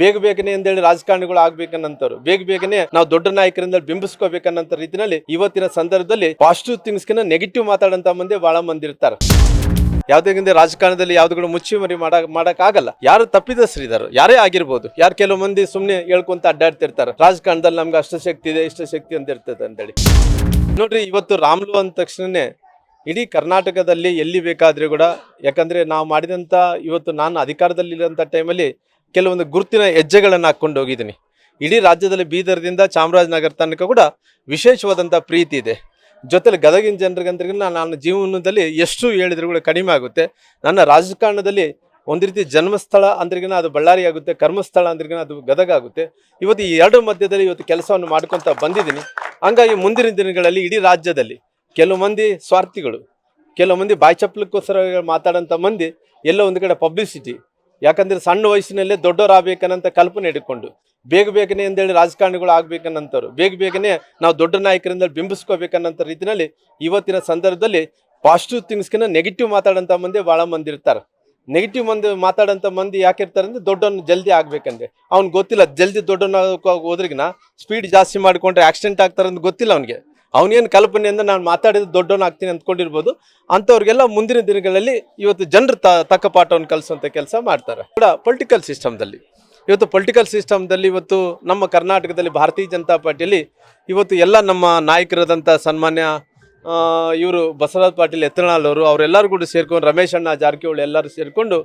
ಬೇಗ ಬೇಗನೆ ಅಂತೇಳಿ ರಾಜಕಾರಣಿಗಳು ಆಗ್ಬೇಕನ್ನಂತವ್ರು. ಬೇಗ ಬೇಗನೆ ನಾವು ದೊಡ್ಡ ನಾಯಕರಿಂದ ಬಿಂಬಿಸ್ಕೋಬೇಕನ್ನಂತ ರೀತಿಯಲ್ಲಿ ಇವತ್ತಿನ ಸಂದರ್ಭದಲ್ಲಿ ಪಾಸಿಟಿವ್ ಥಿಂಗ್ಸ್ಕಿನ ನೆಗೆಟಿವ್ ಮಾತಾಡಂತ ಮಂದಿ ಬಹಳ ಮಂದಿ ಇರ್ತಾರೆ. ಯಾವ್ದೇ ರಾಜಕಾರಣದಲ್ಲಿ ಯಾವ್ದುಗಳು ಮುಚ್ಚಿ ಮರಿ ಮಾಡಕ್ ಆಗಲ್ಲ ಯಾರು ತಪ್ಪಿದಸ್ರಿದಾರು ಯಾರೇ ಆಗಿರ್ಬೋದು. ಯಾರು ಕೆಲವು ಮಂದಿ ಸುಮ್ನೆ ಹೇಳ್ಕೊಂತ ಅಡ್ಡಾಡ್ತಿರ್ತಾರೆ. ರಾಜಕಾರಣದಲ್ಲಿ ನಮ್ಗೆ ಅಷ್ಟು ಶಕ್ತಿ ಇದೆ, ಇಷ್ಟು ಶಕ್ತಿ ಅಂತ ಇರ್ತದೆ ಅಂತೇಳಿ. ನೋಡ್ರಿ, ಇವತ್ತು ರಾಮ್ಲು ಅಂದ ತಕ್ಷಣನೇ ಇಡೀ ಕರ್ನಾಟಕದಲ್ಲಿ ಎಲ್ಲಿ ಬೇಕಾದ್ರೆ ಕೂಡ, ಯಾಕಂದ್ರೆ ನಾವು ಮಾಡಿದಂತ ಇವತ್ತು ನಾನು ಅಧಿಕಾರದಲ್ಲಿ ಇರೋಂಥ ಟೈಮಲ್ಲಿ ಕೆಲವೊಂದು ಗುರುತಿನ ಹೆಜ್ಜೆಗಳನ್ನು ಹಾಕ್ಕೊಂಡು ಹೋಗಿದ್ದೀನಿ. ಇಡೀ ರಾಜ್ಯದಲ್ಲಿ ಬೀದರ್ದಿಂದ ಚಾಮರಾಜನಗರ ತನಕ ಕೂಡ ವಿಶೇಷವಾದಂಥ ಪ್ರೀತಿ ಇದೆ. ಜೊತೆಲಿ ಗದಗಿನ ಜನರಿಗಂದ್ರಿಗಿನ ನಾನು ಜೀವನದಲ್ಲಿ ಎಷ್ಟು ಹೇಳಿದ್ರು ಕೂಡ ಕಡಿಮೆ ಆಗುತ್ತೆ. ನನ್ನ ರಾಜಕಾರಣದಲ್ಲಿ ಒಂದು ರೀತಿ ಜನ್ಮಸ್ಥಳ ಅಂದ್ರಿಗಿನ ಅದು ಬಳ್ಳಾರಿ ಆಗುತ್ತೆ, ಕರ್ಮಸ್ಥಳ ಅಂದ್ರಿಗಿನ ಅದು ಗದಗ ಆಗುತ್ತೆ. ಇವತ್ತು ಈ ಎರಡು ಮಧ್ಯದಲ್ಲಿ ಇವತ್ತು ಕೆಲಸವನ್ನು ಮಾಡ್ಕೊತ ಬಂದಿದ್ದೀನಿ. ಹಂಗಾಗಿ ಮುಂದಿನ ದಿನಗಳಲ್ಲಿ ಇಡೀ ರಾಜ್ಯದಲ್ಲಿ ಕೆಲವು ಮಂದಿ ಸ್ವಾರ್ಥಿಗಳು, ಕೆಲವು ಮಂದಿ ಬಾಯಿ ಚಪ್ಪಲಕ್ಕೋಸ್ಕರ ಮಾತಾಡೋಂಥ ಮಂದಿ ಎಲ್ಲೋ ಒಂದು ಕಡೆ ಪಬ್ಲಿಸಿಟಿ ಯಾಕಂದ್ರೆ ಸಣ್ಣ ವಯಸ್ಸಿನಲ್ಲೇ ದೊಡ್ಡವರಾಗಬೇಕನ್ನಂತ ಕಲ್ಪನೆ ಇಟ್ಕೊಂಡು ಬೇಗ ಬೇಗನೆ ಅಂತೇಳಿ ರಾಜಕಾರಣಿಗಳು ಆಗ್ಬೇಕನ್ನಂತವ್ರು. ಬೇಗ ಬೇಗನೆ ನಾವು ದೊಡ್ಡ ನಾಯಕರಿಂದ ಬಿಂಬಿಸ್ಕೋಬೇಕನ್ನಂತ ರೀತಿಯಲ್ಲಿ ಇವತ್ತಿನ ಸಂದರ್ಭದಲ್ಲಿ ಪಾಸಿಟಿವ್ ಥಿಂಗ್ಸ್ಕಿನ ನೆಗೆಟಿವ್ ಮಾತಾಡೋಂಥ ಮಂದಿ ಭಾಳ ಮಂದಿ ಇರ್ತಾರೆ. ನೆಗೆಟಿವ್ ಮಂದಿ ಮಾತಾಡೋಂಥ ಮಂದಿ ಯಾಕೆ ಇರ್ತಾರೆ ಅಂದ್ರೆ ದೊಡ್ಡವನು ಜಲ್ದಿ ಆಗ್ಬೇಕಂದ್ರೆ. ಅವ್ನು ಗೊತ್ತಿಲ್ಲ ಜಲ್ದಿ ದೊಡ್ಡವನ್ನ ಹೋದ್ರಿಗಿನ ಸ್ಪೀಡ್ ಜಾಸ್ತಿ ಮಾಡಿಕೊಂಡ್ರೆ ಆಕ್ಸಿಡೆಂಟ್ ಆಗ್ತಾರೆ ಅಂತ ಗೊತ್ತಿಲ್ಲ ಅವನಿಗೆ. ಅವನೇನು ಕಲ್ಪನೆ ಅಂದ್ರೆ ನಾನು ಮಾತಾಡಿದ ದೊಡ್ಡವನಾಗ್ತೀನಿ ಅಂದ್ಕೊಂಡಿರ್ಬೋದು. ಅಂಥವ್ರಿಗೆಲ್ಲ ಮುಂದಿನ ದಿನಗಳಲ್ಲಿ ಇವತ್ತು ಜನರು ತಕ್ಕ ಪಾಠವನ್ನು ಕಲಿಸುವಂಥ ಕೆಲಸ ಮಾಡ್ತಾರೆ. ಕೂಡ ಪೊಲಿಟಿಕಲ್ ಸಿಸ್ಟಮ್ದಲ್ಲಿ ಇವತ್ತು ಪೊಲಿಟಿಕಲ್ ಸಿಸ್ಟಮ್ದಲ್ಲಿ ಇವತ್ತು ನಮ್ಮ ಕರ್ನಾಟಕದಲ್ಲಿ ಭಾರತೀಯ ಜನತಾ ಪಾರ್ಟಿಯಲ್ಲಿ ಇವತ್ತು ಎಲ್ಲ ನಮ್ಮ ನಾಯಕರಾದಂಥ ಸನ್ಮಾನ್ಯ ಇವರು ಬಸವರಾಜ್ ಪಾಟೀಲ್ ಎತ್ತನಾಳ್ ಅವರು, ಅವರೆಲ್ಲರೂ ಕೂಡ ಸೇರ್ಕೊಂಡು ರಮೇಶ್ ಅಣ್ಣ ಜಾರಕಿಹೊಳಿ ಎಲ್ಲರೂ ಸೇರಿಕೊಂಡು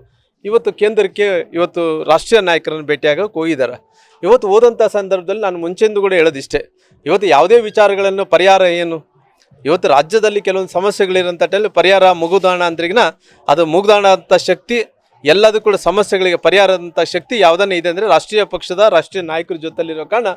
ಇವತ್ತು ಕೇಂದ್ರಕ್ಕೆ ಇವತ್ತು ರಾಷ್ಟ್ರೀಯ ನಾಯಕರನ್ನು ಭೇಟಿಯಾಗಕ್ಕೆ ಹೋಗಿದ್ದಾರೆ. ಇವತ್ತು ಹೋದಂಥ ಸಂದರ್ಭದಲ್ಲಿ ನಾನು ಮುಂಚೆಂದು ಕೂಡ ಹೇಳೋದಿಷ್ಟೇ. ಇವತ್ತು ಯಾವುದೇ ವಿಚಾರಗಳನ್ನು ಪರಿಹಾರ ಏನು? ಇವತ್ತು ರಾಜ್ಯದಲ್ಲಿ ಕೆಲವೊಂದು ಸಮಸ್ಯೆಗಳಿರೋಂಥ ಟೈಮಲ್ಲಿ ಪರಿಹಾರ ಮುಗುದಾಣ ಅಂದ್ರಿಗಿನ ಅದು ಮುಗ್ದಾಣ ಅಂತ ಶಕ್ತಿ ಎಲ್ಲದೂ ಕೂಡ ಸಮಸ್ಯೆಗಳಿಗೆ ಪರಿಹಾರದಂಥ ಶಕ್ತಿ ಯಾವುದನ್ನ ಇದೆ ಅಂದರೆ ರಾಷ್ಟ್ರೀಯ ಪಕ್ಷದ ರಾಷ್ಟ್ರೀಯ ನಾಯಕರ ಜೊತೆಲಿರೋ ಕಾರಣ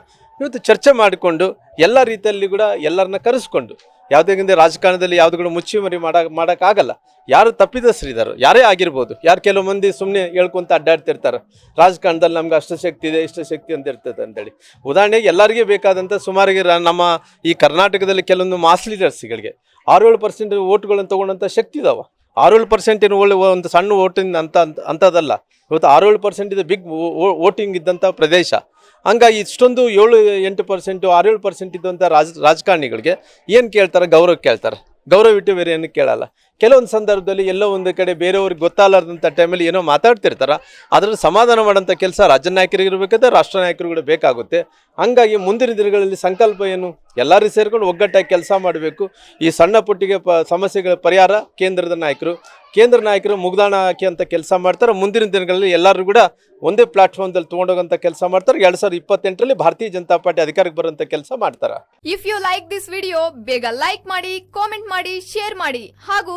ಇವತ್ತು ಚರ್ಚೆ ಮಾಡಿಕೊಂಡು ಎಲ್ಲ ರೀತಿಯಲ್ಲಿ ಕೂಡ ಎಲ್ಲರನ್ನ ಕರೆಸ್ಕೊಂಡು, ಯಾವುದೇ ರಾಜಕಾರಣದಲ್ಲಿ ಯಾವುದು ಕೂಡ ಮುಚ್ಚಿ ಮರಿ ಮಾಡಕ್ ಮಾಡೋಕ್ಕಾಗಲ್ಲ. ಯಾರು ತಪ್ಪಿದಸ್ರಿದಾರು ಯಾರೇ ಆಗಿರ್ಬೋದು, ಯಾರು ಕೆಲವು ಮಂದಿ ಸುಮ್ಮನೆ ಹೇಳ್ಕೊಂತ ಅಡ್ಡಾಡ್ತಿರ್ತಾರೆ, ರಾಜಕಾರಣದಲ್ಲಿ ನಮ್ಗೆ ಅಷ್ಟು ಶಕ್ತಿ ಇದೆ, ಇಷ್ಟು ಶಕ್ತಿ ಅಂತ ಇರ್ತದೆ ಅಂತೇಳಿ. ಉದಾಹರಣೆಗೆ ಎಲ್ಲರಿಗೆ ಬೇಕಾದಂಥ ಸುಮಾರಿಗೆ ನಮ್ಮ ಈ ಕರ್ನಾಟಕದಲ್ಲಿ ಕೆಲವೊಂದು ಮಾಸ್ ಲೀಡರ್ಸ್ಗಳಿಗೆ ಆರೇಳು ಪರ್ಸೆಂಟ್ ಓಟ್ಗಳನ್ನು ತೊಗೊಂಡಂಥ ಶಕ್ತಿ ಇದಾವ. ಆರೇಳು ಪರ್ಸೆಂಟ್ ಏನು ಒಳ್ಳೆ ಒಂದು ಸಣ್ಣ ವೋಟಿಂಗ್ ಅಂತ ಅಂತ- ಅಂಥದ್ದಲ್ಲ ಇವತ್ತು ಆರೇಳು ಪರ್ಸೆಂಟ್ ಇದು ಬಿಗ್ ವೋಟಿಂಗ್ ಇದ್ದಂಥ ಪ್ರದೇಶ. ಹಂಗಾಗಿ ಇಷ್ಟೊಂದು ಏಳು ಎಂಟು ಪರ್ಸೆಂಟು ಆರೇಳು ಪರ್ಸೆಂಟ್ ಇದ್ದಂಥ ರಾಜ, ರಾಜಕಾರಣಿಗಳಿಗೆ ಏನು ಕೇಳ್ತಾರೆ? ಗೌರವ ಕೇಳ್ತಾರೆ. ಗೌರವ ಇಟ್ಟು ಬೇರೆ ಏನು ಕೇಳಲ್ಲ. ಕೆಲವೊಂದು ಸಂದರ್ಭದಲ್ಲಿ ಎಲ್ಲೋ ಒಂದು ಕಡೆ ಬೇರೆಯವ್ರಿಗೆ ಗೊತ್ತಾಗಲಾರ್ದಂಥ ಟೈಮಲ್ಲಿ ಏನೋ ಮಾತಾಡ್ತಿರ್ತಾರೆ. ಅದರಲ್ಲಿ ಸಮಾಧಾನ ಮಾಡೋಂಥ ಕೆಲಸ ರಾಜ್ಯ ನಾಯಕರಿಗೆ ಇರಬೇಕಾದ್ರೆ ರಾಷ್ಟ್ರ ನಾಯಕರುಗಳು ಬೇಕಾಗುತ್ತೆ. ಹಾಗಾಗಿ ಮುಂದಿನ ದಿನಗಳಲ್ಲಿ ಸಂಕಲ್ಪ ಏನು? ಎಲ್ಲರೂ ಸೇರಿಕೊಂಡು ಒಗ್ಗಟ್ಟಾಗಿ ಕೆಲಸ ಮಾಡಬೇಕು. ಈ ಸಣ್ಣ ಪುಟ್ಟಿಗೆ ಪ ಸಮಸ್ಯೆಗಳ ಪರಿಹಾರ ಕೇಂದ್ರದ ನಾಯಕರು. ಕೇಂದ್ರ ನಾಯಕರು ಮುಗ್ದಾಣ ಹಾಕಿ ಅಂತ ಕೆಲಸ ಮಾಡ್ತಾರೆ. ಮುಂದಿನ ದಿನಗಳಲ್ಲಿ ಎಲ್ಲರೂ ಕೂಡ ಒಂದೇ ಪ್ಲಾಟ್ಫಾರ್ಮ್ದಲ್ಲಿ ತೊಗೊಂಡೋಗಂಥ ಕೆಲಸ ಮಾಡ್ತಾರೆ. ಎರಡು ಸಾವಿರದ ಇಪ್ಪತ್ತೆಂಟರಲ್ಲಿ ಭಾರತೀಯ ಜನತಾ ಪಾರ್ಟಿ ಅಧಿಕಾರಕ್ಕೆ ಬರುವಂಥ ಕೆಲಸ ಮಾಡ್ತಾರೆ. If you like this video ಬೇಗ ಲೈಕ್ ಮಾಡಿ ಕಾಮೆಂಟ್ ಮಾಡಿ ಶೇರ್ ಮಾಡಿ. ಹಾಗೂ